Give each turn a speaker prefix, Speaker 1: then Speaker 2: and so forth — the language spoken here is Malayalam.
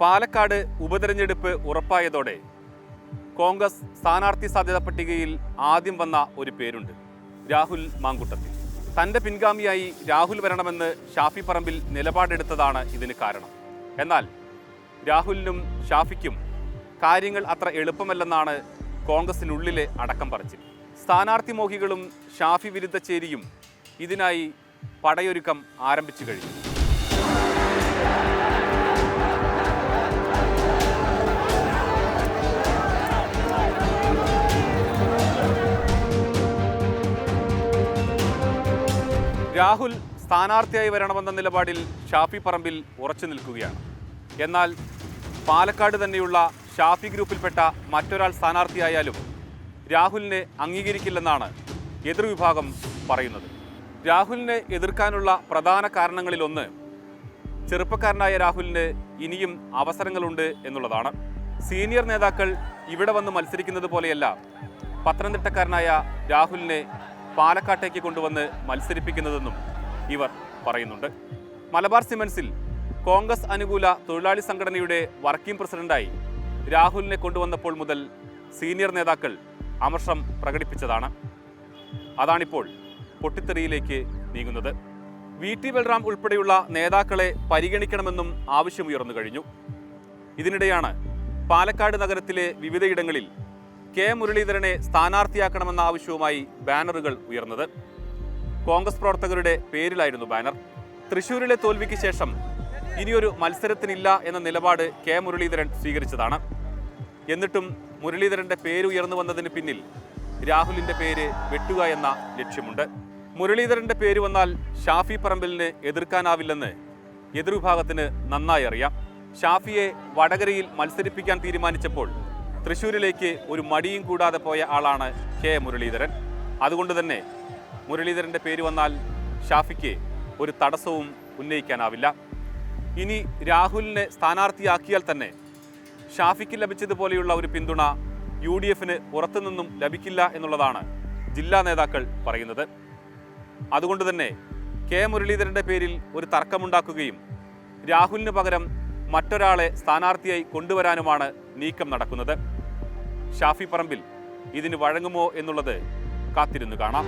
Speaker 1: പാലക്കാട് ഉപതെരഞ്ഞെടുപ്പ് ഉറപ്പായതോടെ കോൺഗ്രസ് സ്ഥാനാർത്ഥി സാധ്യത പട്ടികയിൽ ആദ്യം വന്ന ഒരു പേരുണ്ട് രാഹുൽ മാങ്കുട്ടത്തിൽ. തന്റെ പിൻഗാമിയായി രാഹുൽ വരണമെന്ന് ഷാഫി പറമ്പിൽ നിലപാടെടുത്തതാണ് ഇതിന് കാരണം. എന്നാൽ രാഹുലിനും ഷാഫിക്കും കാര്യങ്ങൾ അത്ര എളുപ്പമല്ലെന്നാണ് കോൺഗ്രസിനുള്ളിലെ അടക്കം പറച്ചിൽ. സ്ഥാനാർത്ഥി മോഹികളും ഷാഫി വിരുദ്ധ ചേരിയും ഇതിനായി പടയൊരുക്കം ആരംഭിച്ചു കഴിഞ്ഞു. രാഹുൽ സ്ഥാനാർത്ഥിയായി വരണമെന്ന നിലപാടിൽ ഷാഫി പറമ്പിൽ ഉറച്ചു നിൽക്കുകയാണ്. എന്നാൽ പാലക്കാട് തന്നെയുള്ള ഷാഫി ഗ്രൂപ്പിൽപ്പെട്ട മറ്റൊരാൾ സ്ഥാനാർത്ഥിയായാലും രാഹുലിനെ അംഗീകരിക്കില്ലെന്നാണ് എതിർവിഭാഗം പറയുന്നത്. രാഹുലിനെ എതിർക്കാനുള്ള പ്രധാന കാരണങ്ങളിലൊന്ന് ചെറുപ്പക്കാരനായ രാഹുലിന് ഇനിയും അവസരങ്ങളുണ്ട് എന്നുള്ളതാണ്. സീനിയർ നേതാക്കൾ ഇവിടെ വന്ന് മത്സരിക്കുന്നത് പോലെയല്ല പത്തനംതിട്ടക്കാരനായ രാഹുലിനെ പാലക്കാട്ടേക്ക് കൊണ്ടുവന്ന് മത്സരിപ്പിക്കുന്നതെന്നും ഇവർ പറയുന്നുണ്ട്. മലബാർ സിമൻസിൽ കോൺഗ്രസ് അനുകൂല തൊഴിലാളി സംഘടനയുടെ വർക്കിംഗ് പ്രസിഡന്റായി രാഹുലിനെ കൊണ്ടുവന്നപ്പോൾ മുതൽ സീനിയർ നേതാക്കൾ അമർഷം പ്രകടിപ്പിച്ചതാണ്. അതാണിപ്പോൾ പൊട്ടിത്തെറിയിലേക്ക് നീങ്ങുന്നത്. വി ടി ബൽറാം ഉൾപ്പെടെയുള്ള നേതാക്കളെ പരിഗണിക്കണമെന്നും ആവശ്യമുയർന്നു കഴിഞ്ഞു. ഇതിനിടെയാണ് പാലക്കാട് നഗരത്തിലെ വിവിധയിടങ്ങളിൽ കെ മുരളീധരനെ സ്ഥാനാർത്ഥിയാക്കണമെന്ന ആവശ്യവുമായി ബാനറുകൾ ഉയർന്നത്. കോൺഗ്രസ് പ്രവർത്തകരുടെ പേരിലായിരുന്നു ബാനർ. തൃശൂരിലെ തോൽവിക്ക് ശേഷം ഇനിയൊരു മത്സരത്തിനില്ല എന്ന നിലപാട് കെ മുരളീധരൻ സ്വീകരിച്ചതാണ്. എന്നിട്ടും മുരളീധരന്റെ പേര് ഉയർന്നു വന്നതിന് പിന്നിൽ രാഹുലിന്റെ പേര് വെട്ടുക എന്ന ലക്ഷ്യമുണ്ട്. മുരളീധരന്റെ പേര് വന്നാൽ ഷാഫി പറമ്പലിന് എതിർക്കാനാവില്ലെന്ന് എതിർവിഭാഗത്തിന് നന്നായി അറിയാം. ഷാഫിയെ വടകരയിൽ മത്സരിപ്പിക്കാൻ തീരുമാനിച്ചപ്പോൾ തൃശൂരിലേക്ക് ഒരു മടിയും കൂടാതെ പോയ ആളാണ് കെ മുരളീധരൻ. അതുകൊണ്ട് തന്നെ മുരളീധരന്റെ പേര് വന്നാൽ ഷാഫിക്ക് ഒരു തടസ്സവും ഉന്നയിക്കാനാവില്ല. ഇനി രാഹുലിനെ സ്ഥാനാർത്ഥിയാക്കിയാൽ തന്നെ ഷാഫിക്ക് ലഭിച്ചതുപോലെയുള്ള ഒരു പിന്തുണ യു ഡി എഫിന് പുറത്തുനിന്നും ലഭിക്കില്ല എന്നുള്ളതാണ് ജില്ലാ നേതാക്കൾ പറയുന്നത്. അതുകൊണ്ട് തന്നെ കെ മുരളീധരന്റെ പേരിൽ ഒരു തർക്കമുണ്ടാക്കുകയും രാഹുലിന് പകരം മറ്റൊരാളെ സ്ഥാനാർത്ഥിയായി കൊണ്ടുവരാനുമാണ് നീക്കം നടക്കുന്നത്. ഷാഫി പറമ്പിൽ ഇതിന് വഴങ്ങുമോ എന്നുള്ളത് കാത്തിരുന്നു കാണാം.